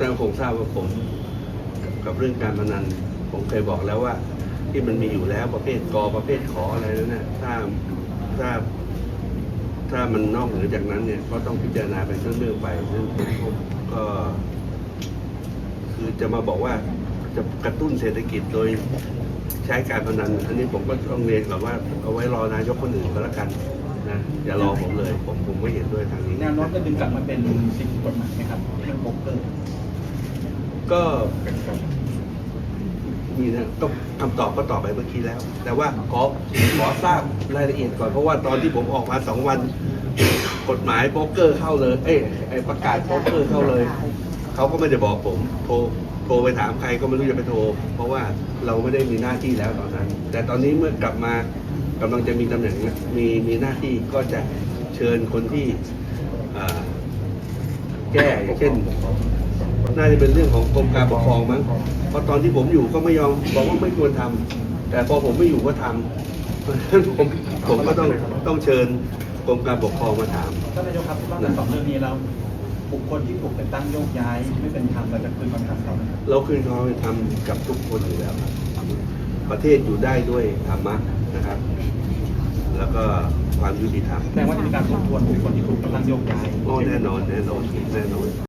ท่านคงทราบว่าผมกับเรื่องการพนันผมเคยบอกแล้วว่า ที่มันมีอยู่แล้วประเภทกอประเภทขออะไรนั่นนะถ้าถ้าถ้ามันนอกเหนือจากนั้นเนี่ยก็ต้องพิจารณาเป็นเรื่องๆไปซึ่งผมก็ คือจะมาบอกว่า จะกระตุ้นเศรษฐกิจโดยใช้การพนัน อันนี้ผมก็ต้องเรียนก่อนว่าเอาไว้รอนายกคนอื่นก็แล้วกันนะอย่ารอผมเลย ผมผมไม่เห็นด้วยทางนี้แนวโน้มจะดึงกลับมาเป็นสิ่งผิดกฎหมายไหมครับเรื่องโป๊กเกอร์ก็มีนะก็คำตอบก็ตอบไปเมื่อกี้แล้ว แต่ว่าขอขอทราบรายละเอียดก่อนเพราะว่าตอนที่ผมออกมาสองวันกฎหมายโป๊กเกอร์เข้าเลย เอ้ยไอ้ประกาศโป๊กเกอร์เข้าเลย เขาก็ไม่ได้บอกผมโทรโทรไปถามใครก็ไม่รู้จะไปโทร เพราะว่าเราไม่ได้มีหน้าที่แล้วตอนนั้น แต่ตอนนี้เมื่อกลับมากำลังจะมีตำแหน่งนะมีมีหน้าที่ก็จะเชิญคนที่อ่าแก้อย่างเช่นน่าจะเป็นเรื่องของกรมการปกครองมั้งเพราะตอนที่ผมอยู่ก็ไม่ยอมบอกว่าไม่ควรทำแต่พอผมไม่อยู่ก็ทำเพราะฉะนั้นผมผมก็ต้องต้องเชิญกรมการปกครองมาถามท่านนายกครับว่ากันสองเรื่องนี้แล้ว บุคคลที่ถูกแต่งตั้งโยกย้าย ไม่เป็นธรรมเราจะคืนความธรรมเขาไหมครับเราคืนความเป็นธรรมกับทุกคนอยู่แล้วครับประเทศอยู่ได้ด้วยธรรมะนะครับ แล้วก็ความยุติธรรมแต่ว่าจะมีการทบทวนบุคคลที่ถูกแต่งตั้งโยกย้าย โอ้แน่นอนแน่นอนแน่นอน